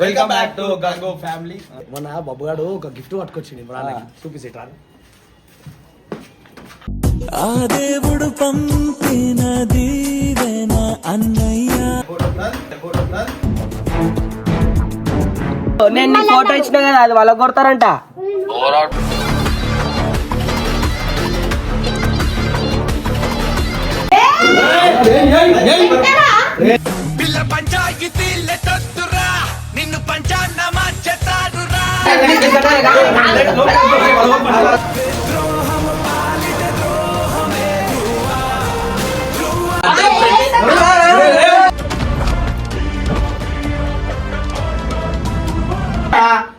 Welcome back to Gango family మొన్న బబ్బుగాడు ఒక గిఫ్ట్ పట్టుకొచ్చింది ఇమ్రాన్కి చూపిసేట్రా. ఆ దేవుడు పంపిన దీవెన అన్నయ్య. నేను నీ ఫోటో ఇచ్చిన కదా అది వాళ్ళ కొడతారంట పిల్ల పంచాయతీ పంచాన్నమా చెత్తాడురా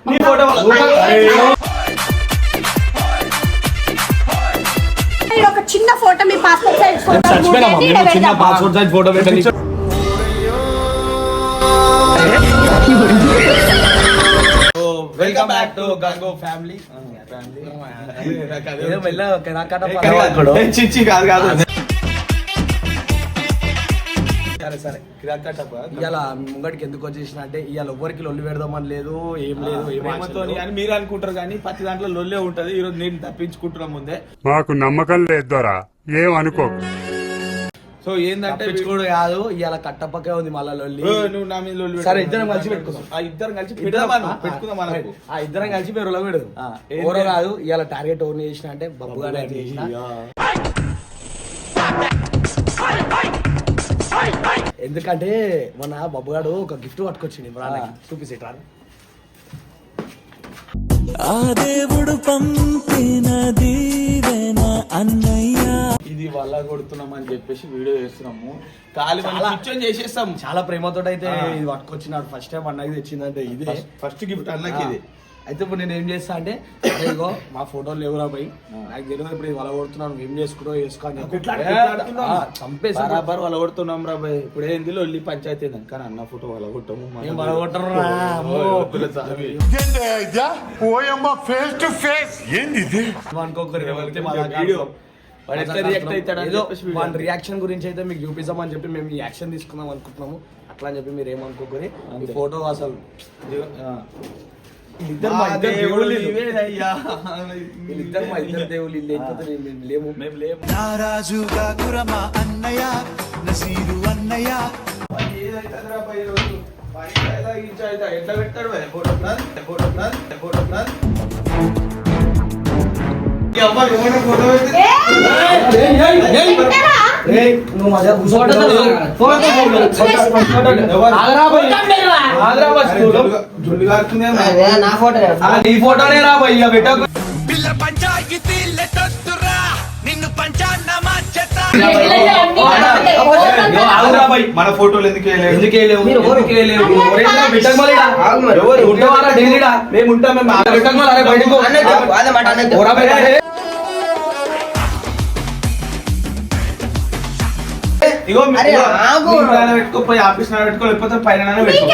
నీ ఫోటో ఒక చిన్న ఫోటో మీ పాస్పోర్ట్ సైజ్ ఫోటో చిన్న పాస్పోర్ట్ సైజ్ ఫోటో పెట్టండి welcome back to Gango family ఏదో మెల్ల కిరాకాట చిచ్చి కాదు కాదు. సరే సరే. ఇవాళ ముంగడికి ఎందుకు వచ్చేసిన అంటే ఇవాళ ఎవ్వరికి లొల్లి పెడదామని లేదు ఏం లేదు ఏం ప్రేమతో అని మీరు అనుకుంటారు కానీ ప్రతి దాంట్లో లొల్లే ఉంటది. ఈ రోజు నేను తప్పించుకుంటున్నా ముందే. మాకు నమ్మకం లేదు ఏం అనుకోకు. సో ఏంటంటే తప్పించుకోడు కాదు ఇవాళ కట్టపక్కే ఉంది మళ్ళా లొల్లి. నువ్వు నా మీద లొల్లి సరే. ఇద్దరం కలిసి పెట్టుకుందాం. ఆ ఇద్దరం కలిసి ఆ, పెట్టుకుందాం మనకు ఆ ఇద్దరం కలిసి పేరు పెడదు? ఎవరో కాదు ఇవాళ టార్గెట్ ఓన్ చేసిన అంటే బబ్బు గారు చేసిన. ఎందుకంటే మొన్న బబ్బు గాడు ఒక గిఫ్ట్ పట్టుకొచ్చింది చూపిసేట్రా ఆ దేవుడు పంపిన దీవెన అన్నయ్య. ఇది వల్ల కొడుతున్నాం అని చెప్పేసి వీడియో చేస్తున్నాము. కాలి చాలా- మనం చేసేస్తాం. చాలా ప్రేమతో అయితే. ఇది పట్టుకొచ్చినాడు. ఫస్ట్ టైం అన్నకి తెచ్చిందంటే ఇదే. ఫస్ట్ గిఫ్ట్ అన్నకి ఇది. అయితే ఇప్పుడు నేను ఏం చేస్తా అంటే ఇగో మా ఫోటోలు లేవురా పోయి నాకు తెలియదు ఇప్పుడు ఇది వల కొడుతున్నాను ఏం చేసుకుంటో చేసుకో అని చంపేసి బరాబర్ వాళ్ళ కొడుతున్నాం రా భయ్. ఇప్పుడు ఏంది లొల్లి పంచాయతీ కానీ అన్న ఫోటో వాళ్ళ కొట్టము ఏం వలగొట్టరు వీడియో. ఎట్లా రియాక్ట్ అవుతాడని ఏదో వీడియో. వాడి రియాక్షన్ గురించి అయితే మీకు చూపిస్తామని చెప్పి మేము ఈ యాక్షన్ తీసుకుందాం అనుకుంటున్నాము. అట్లా అని చెప్పి మీరు ఏమనుకోకరి ఈ ఫోటో అసలు ఇద్దరు మా ఇద్దరు దేవుళ్ళు వీళ్ళు. వీళ్ళిద్దరు మా ఇద్దరు దేవుళ్ళు వీళ్ళు లేకపోతే నేను- మేము లేము మేము లేము. నారాజుగా కురమా అన్నయ్య నసీరు అన్నయ్య? ఎట్లా పెట్టాడు భయ్? Photo plan? Photo plan? Photo plan? ఈ అమ్మ ఎవడో ఫోటో పెట్టి- ఏయ్, నువ్వు మధ్య కూర్చోబెట్టు. జుల్లు- కారుతుంది. నా ఫోటో నీ ఫోటోనే రా భయ్య పెట్టకు. పిల్ల పంచాయతీ లెట్టొద్దురా నిన్ను పంచాన్నమా చెత్త. మన ఫోటోలు ఎందుకు. ఎవరు? ఉంటావారా డైలీడా? మేము ఉంటాం మేము పెట్టకు మళ్ళీ, బయటకు. ఇగో ఆఫీస్ పెట్టుకో లేకపోతే పైన పెట్టుకో.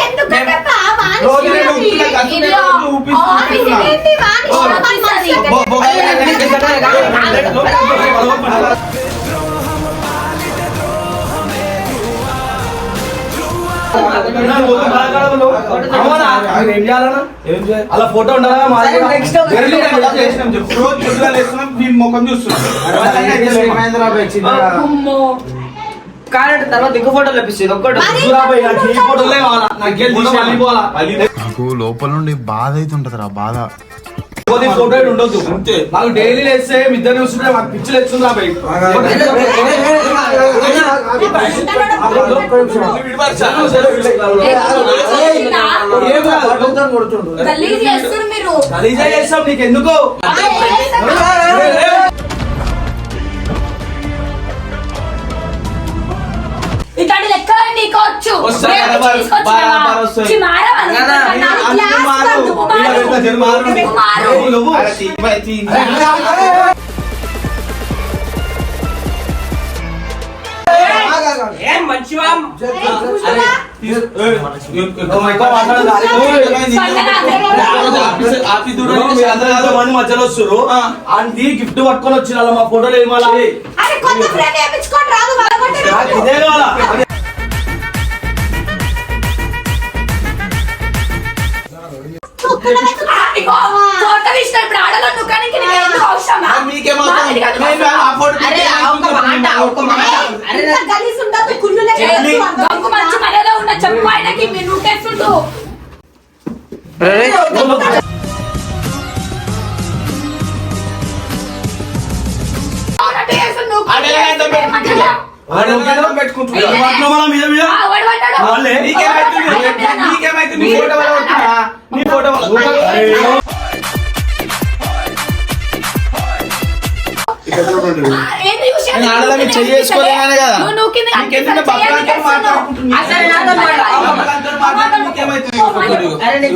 ఏం చేయాలన్నా? అలా ఫోటో ఉండాలా మా దగ్గర? ముఖం చూస్తున్నాం. కారెట్ తర్వాత ఇంకో ఫోటో లభిస్తుంది ఒక్కటి నాకు ఫోటోలే లోపల నుండి బాధ అవుతుంటది రా బాధ ఫోటో ఉండొద్దు అంతే. నాకు డైలీ లేస్తే ఇద్దరు చూస్తుంటే మాకు పిచ్చి లేస్తుంది రా ఏం మంచివా? ఎంతో మంది మధ్యలో వస్తారు ఆంటీ గిఫ్ట్ పట్టుకొని వచ్చిన మా ఫోటోలు ఏమాలా. ఇదే కావాలా? అరే, ఒక్క మాట, ఆ ఒక్క మాట. అరే, గలీజ్ ఉండదు, కుళ్ళు. ఉండదు. మంచి మర్యాద ఉన్న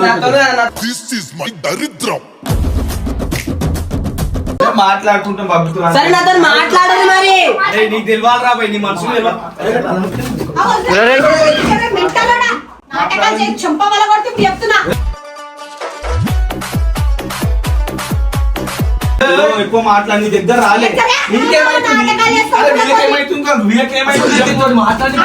నా- మాట్లాడుకుంటాం బబ్బుతున్నా సరే నాతో మాట్లాడదు మరి. నీకు తెలియాలి రా నీ మనసు ఎక్కువ మాట్లాడి నీ దగ్గర రాలే? నీకేమైతుంది? వీళ్ళకేమైతుంది మాట్లాడి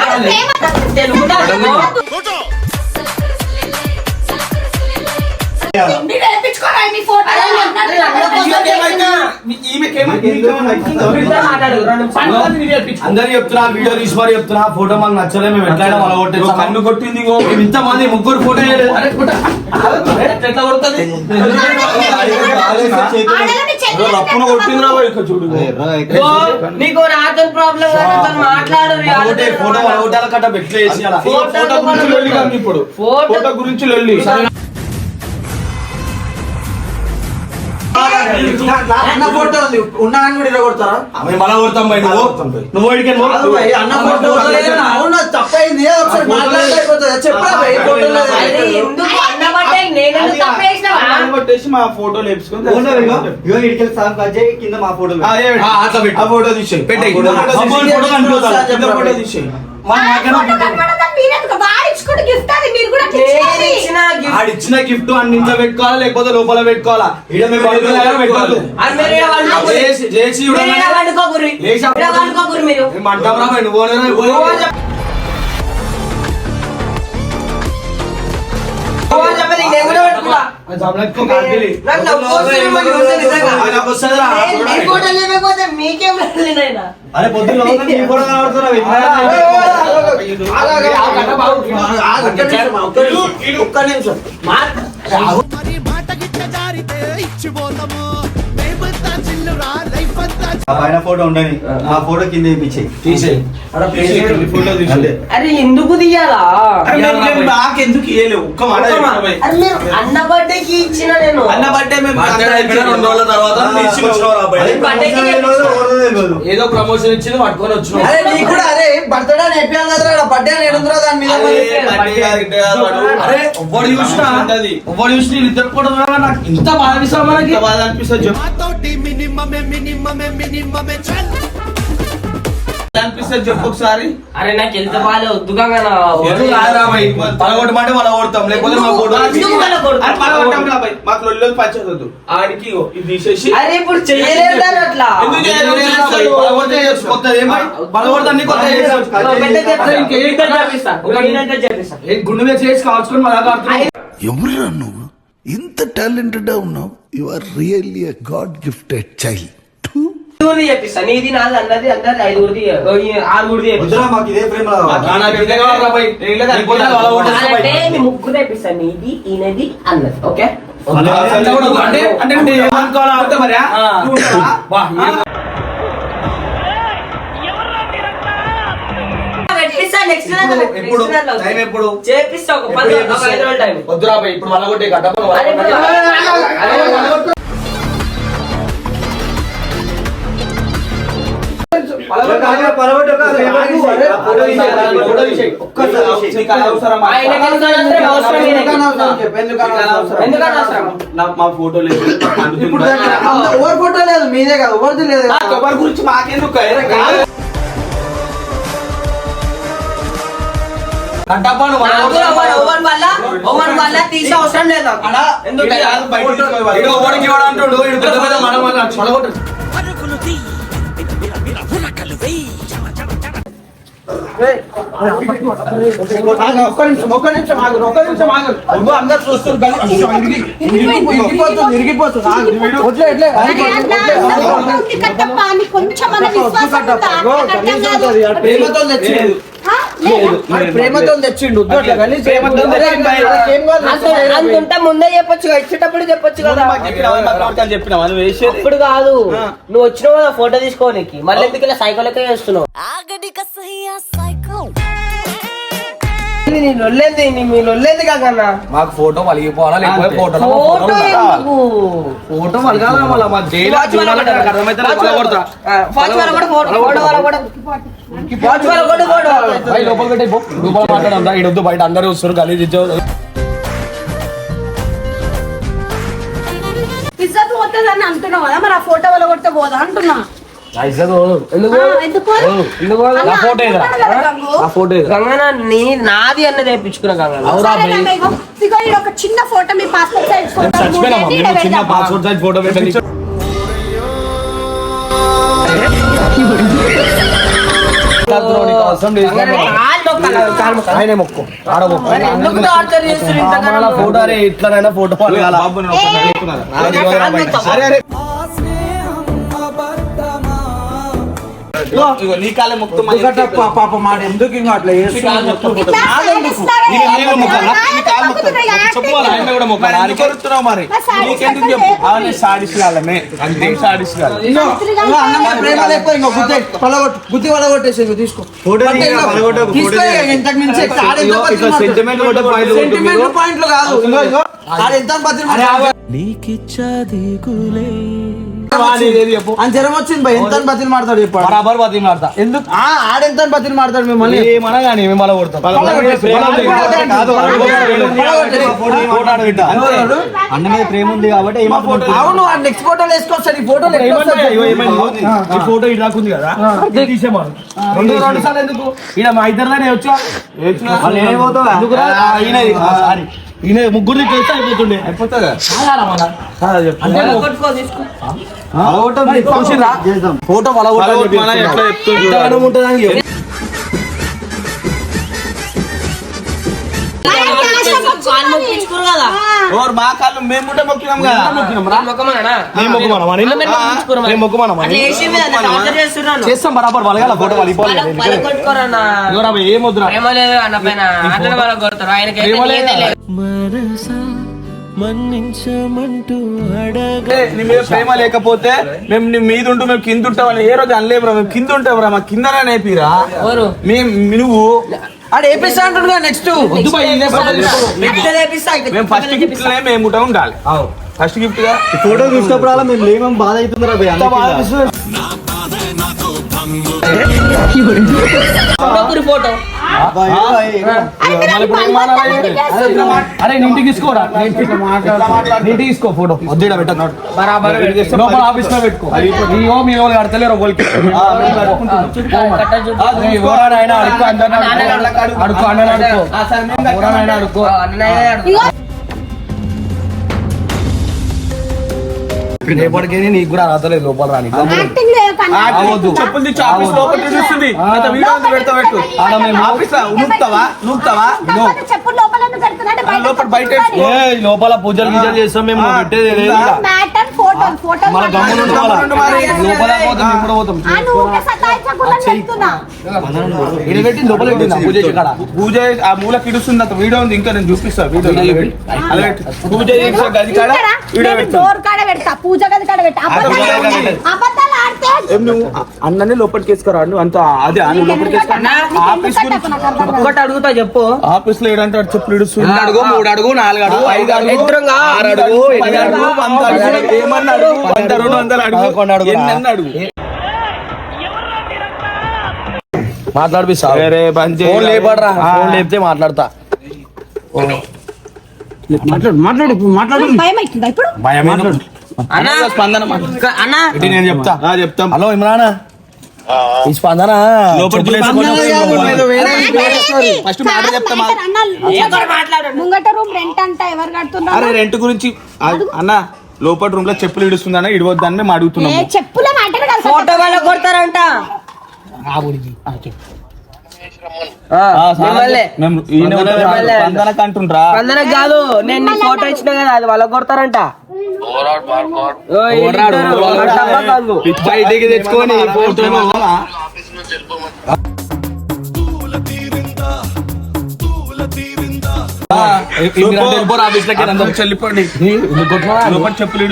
అందరు చెప్తున్నా వీడియో తీసి మరి చెప్తున్నా ఫోటో మాకు నచ్చలే మేము ఎట్లయినా వాళ్ళ ఇగో కొట్టేస్తాం కన్ను కొట్టింది ఇంత మంది ముగ్గురు ఫోటో కొట్ట. ఎట్లా కొడుతుంది రప్పున ఇక్కడ చూడు నీకు ప్రాబ్లం మాట్లాడు ఫోటో వాళ్ళ కట్ట ఫోటో గురించి ఇప్పుడు ఫోటో- ఫోటో గురించి లొల్లి అన్న ఫోటో ఉంది. ఉన్న అని కూడా ఇరగొడతారా? అవి మళ్ళా కొడతాం భయ్ నువ్వు? నువ్వు ఇడికి అన్న ఫోటో? అవును తప్పైంది. ఒకసారి చెప్పరా ఫోటో కొట్టేసి మా ఫోటోలు వేసుకొని సాంగ్ కింద మా ఫోటోలు ఆ, ఫోటో తీసేయి. తీసేయ్. గిఫ్ట్. ఆడిచ్చిన అన్ని ఇంట్లో పెట్టుకోవాలా లేకపోతే లోపల పెట్టుకోవాలా? మేము పడుకునే దగ్గర అరే పొద్దున్న ఒక్క నిమిషం మరి మాట గిట్ట జారితే ఇచ్చిపోతాము. మేమంతా చిల్లురా లైఫ్ అంతా ఆ పైన ఫోటో ఉండని. ఆ. ఫోటో కింద తీసేయ్. తీసేయ్. అరే ఎందుకు తీయాలా? ఇయ్యలేవు. ఒక్క మాట చెప్పు. బాయ్. అరే మీరు అన్న బర్త్డేకి ఇచ్చిన నేను. అన్న బర్త్డే రెండు రోజుల తర్వాత. ఏదో ప్రమోషన్ ఇచ్చింది పట్టుకొని వచ్చినావు అరే నీకు కూడా అరే బర్త్డే అని చెప్పాను కదరా బర్త్డే అని దాని మీద? అరే, ఒవ్వడు చూసినా. ఒవ్వడు చూసి ఇద్దరు కూడా నాకు ఇంత బాధ అనిపిస్తుంది మనకి? బాధ అనిపిస్తుంది మినిమమే మినిమమే మినిమమే చల్. అనిపిస్తుంది చెప్పు ఒకసారి. అరే నాకు ఎంత బాగా వద్దుగా. పలగొట్టమంటే వాళ్ళ కొడతాం లేకపోతే. మాకు లొల్లి ఆడికి ఇది తీసేసి. అరే ఇప్పుడు చేయలేదు అట్లా. గుండు మీద చేసి కాల్చుకొని మళ్ళా. ఎవరురా నువ్వు? ఇంత టాలెంటెడ్ ఉన్నావు you are really a god gifted child ఐదుగురిది చేపిస్తా నీది నాది అన్నది అందరి ఐదుగురిది ఆరుగురిది. అంటే ముగ్గురు తెప్పిస్తా నీది ఈయనది అన్నది ఓకే అంటే అంటే ఎప్పుడు? టైం ఎప్పుడు? చేపిస్తా ఒక పది రోజుల టైం. వద్దురా ఇప్పుడు కొట్టే మా ఫోటో లేదు ఇప్పుడు ఎవరి ఫోటో లేదు? మీదే కాదు ఎవరిది లేదు? గురించి మాకెందుకు? ఉరకలు వెయ్యి ఆగు, ఒక్క నిమిషం ఒక్క నిమిషం ఆగు ఒక్క నిమిషం ఆగు. అబ్బో, అందరు ఇరిగిపోతుంది కొంచెం. ఆ ప్రేమతో? మరి ప్రేమతో తెచ్చిండు అంతుంటే ముందే చెప్పొచ్చు ఇచ్చేటప్పుడు చెప్పొచ్చు కదా ఇప్పుడు కాదు నువ్వు వచ్చినావు కదా ఫోటో తీసుకోనికి మళ్ళీ ఎందుకు ఇలా చేస్తున్నావు మీ లొల్లేంది కాకన్నా మాకు ఫోటో వలిగిపోవాలా లేకపోతే ఫోటో ఫోటో మళ్ళీ మా జైలు అర్థమైతే లోపల పెట్టే లోపల మాట్లాడంతా ఇడొద్దు బయట అందరూ వస్తారు గలీజ్ ఇచ్చావు. ఇజ్జత్ పోతుందని అంటున్నావు కదా మరి ఆ ఫోటో వల్ల కొడితే పోదా అంటున్నా. ఎందుకు ఆ, ఎందుకు ఎందుకు నా ఫోటో ఏదా? నా ఫోటో ఏదా? గంగన నీ నాది అన్న తెప్పించుకున్నా గంగన ఒక చిన్న ఫోటో మీ పాస్పోర్ట్ సైజ్ ఫోటో చచ్చిపోయినా మూడేసి ఈడ మమ్మీ చిన్న పెడదాం. పాస్పోర్ట్ సైజ్ ఫోటో అవసరం లేదు. ఆయన మొక్కు. ఆడ మొక్కు. టార్చర్ చేస్తున్నారు ఇంతకన్నా? ఫోటో అరే ఇట్లనైనా ఫోటో పడగాల ఇగో నీ కాలే మొక్కు మా ఎందుకట పాప మాట ఎందుకు ఇంకా అట్లా మరి? నీకెందుకు చెప్పు? అవన్నీ సాడిస్ కాలమే. అంతేం సాడిస్ ఇంకో తీసుకో. ఇంతకు మించి. సెంటిమెంట్ పాయింట్లు కాదు. ఇంకో ఇంకో అని జ్వరం వచ్చింది? భయ్ ఎంత బతిని మాడతాడు చెప్పాడు బరాబర్ బతికి మాడతా. ఎందుకు? ఆడెంత బతిని మాడతాడు మిమ్మల్ని? ఏమన్నా కానీ మేము మళ్ళీ కొడతాం కాదు. అన్న మీద ప్రేమ ఉంది కాబట్టి అవును నెక్స్ట్ ఫోటోలు వేసుకొస్తాడు ఈ ఫోటోలు? ఈ ఫోటో దాకా ఉంది కదా? ఇది తీసేమాను రెండు రెండు సార్లు ఎందుకు? ఈడ మా ఇద్దరులోనే వచ్చా? ఈయన ముగ్గురు చేస్తే అయిపోతుండే. అయిపోతుందా? ఫోటో వల మొక్కించుకోరు కదా. ఎవరు మా కాళ్ళు మేము కూడా మొక్కినాం కదా. చేస్తాం బరాబర్ వలగాల ఫోటో వలిపోవాలి వాళ్ళ- ఏమొద్దురా ప్రేమ? నీ మీద లేకపోతే మేము నీ మీద ఉంటూ మేము కింద ఉంటామని ఏ రోజు అనలేమురా మేము కింద ఉంటాం రా మా కింద నేపిరా. మేము నువ్వు ఆడ వేపిస్తా అంటున్నా నెక్స్ట్ వద్దు భయ్, ఇదే మేము ఫస్ట్ గిఫ్ట్ మేము ఉండాలి. ఫస్ట్ గిఫ్ట్గా ఫోటో చూసినప్పుడు మేము లేమని బాధ అవుతుందిరా భయ్ ఎంత బాగా అనిపిస్తుంది. ఇంకొకరి ఫోటో. అరే ఇంటికి తీసుకోరా ఇంటికి తీసుకో ఫోటో. వద్దు పెట్టన్నాడు లోపల ఆఫీస్లో పెట్టుకో. మీ వాళ్ళు కడతలేరు ఒకరికి. ఎవరైనా అడుకో అడుకో అన్న అడుకో ఎవరైనా అడుకో నీకు కూడా రాతలేదు లోపల రాని. చెప్పులు తెచ్చి ఆఫీస్ లోపల చూస్తుంది. అంత వీడియో ఉంది పెడతా పెట్టు. ఆడ మేము ఆఫీస్? లో నూపుతావా నూపుతావా కాకపోతే చెప్పులు లోపల? బయట లోపల బయట చెప్పులు ఏ లోపల పూజలు గీజలు చేస్తాం మేము పెట్టేది లేదు ఇక. మ్యాటర్ ఫోటో ఫోటో మన గమ్మున. లోపల పోతాం మేము కూడా పెట్టి లోపల పూజ చేసి కాడ? పూజ చేసి- ఆ మూల కిడుస్తుంది అంత వీడియో ఉంది ఇంకా నేను చూపిస్తా వీడియో అలా పెట్టు. పూజ చేసిన గది కాడ వీడియో నేను పెట్టు డోర్ కాడ పెడతా పూజ గది కాడ పెడతా. ఏం నువ్వు? అన్నని లోపలికి వేసుకురా? నువ్వు అంత అదే నువ్వు లోపలికి వేసుకురా ఆఫీస్ గురించి ఒక్కటి అడుగుతా చెప్పు. ఆఫీస్లో ఏడంటే అటు రెండు అడుగు మూడు అడుగు నాలుగు అడుగు ఐదు అడుగు ఎదురుగా ఆరు అడుగు ఎనిమిది అడుగు, అడుగు వంద అడుగు, ఏమన్నా అడుగు, వంద, రెండు వందలు అడుగు? ఎన్నెన్ని అడుగు. ఫోన్ లేపడరా. ఫోన్ లేపితే మాట్లాడతా. మాట్లాడు మాట్లాడు మాట్లాడు. భయం అవుతుందా ఇప్పుడు? భయం? అన్న స్పందన అన్న. ఇది నేను చెప్తా. ఆ, చెప్తాం. హలో ఇమ్రాన్. ఈ స్పందన? ఫస్ట్ మ్యాటర్ చెప్తామా? ముంగట రూమ్ రెంట్ అంట ఎవరు అరే కడుతున్నారు రెంట్ గురించి అన్న లోపల రూమ్లో చెప్పులు ఇడుస్తుందన్న ఇడవద్దని మేము ఏ అడుగుతున్నాము. చెప్పుల మ్యాటర్ ఫోటో వాళ్ళ కొడతారంట? ఆ. అంటుండ్రా స్పందనకు కాదు నేను నీ ఫోటో ఇచ్చిన కదా అది వాళ్ళకి కొడతారంట. బయటికి తెచ్చుకొని ఫోటోలు చెల్లిపోండి. లోపల చెప్పులు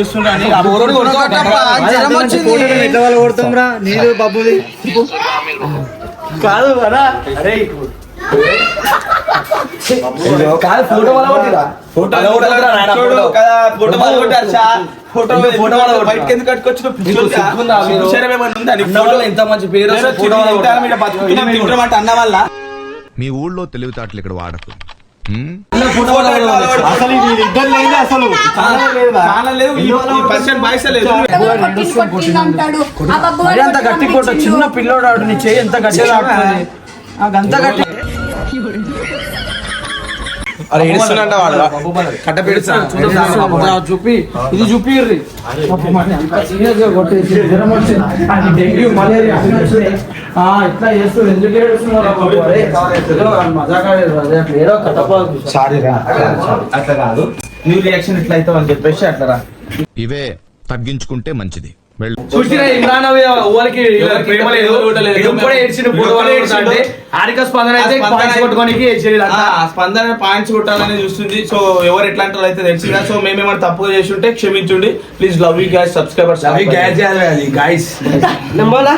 కాదు కదా? అరే కాదు ఫోటో వల్ల కొట్టిరా? ఫోటో. కదా, కొట్టారు. బయటకి ఎందుకు కట్టుకొచ్చిన ఎంత మంచి పేరు వల్ల అన్న వల్ల మీ ఊళ్ళో తెలివితేటలు ఇక్కడ వాడకు. అసలు ఇద్దరు లేదు అసలు గట్టి కొట్ట చిన్న పిల్లోడు నీ చేయి ఎంత గట్టిగా అంత గట్టి అరే ఏడుస్తున్నా వాడు కట్ట పెడుతున్నా చూపి. ఇది ఇట్లా ఎందుకు సారీ. రా. అట్లా కాదు నీ రియాక్షన్ ఇట్లా అవుతావు అని చెప్పేసి అట్లా రా. ఇవే తగ్గించుకుంటే మంచిది. చూసిరా ఇమ్రాన్ ఎవరికి ప్రేమ లేదు. కూడా ఏడ్చిండు అంటే స్పందన అయితే పాయింట్స్ కొట్టుకోనికి స్పందన పాయింట్స్ కొట్టాలని చూస్తుంది. సో ఎవరు ఎట్లాంటి వాళ్ళు అయితే తెలిసి సో మేమేమైనా తప్పుగా చేసి ఉంటే క్షమించండి please love you guys subscribers అవి గ్యాస్ చేయాలి గాయస్ పోలా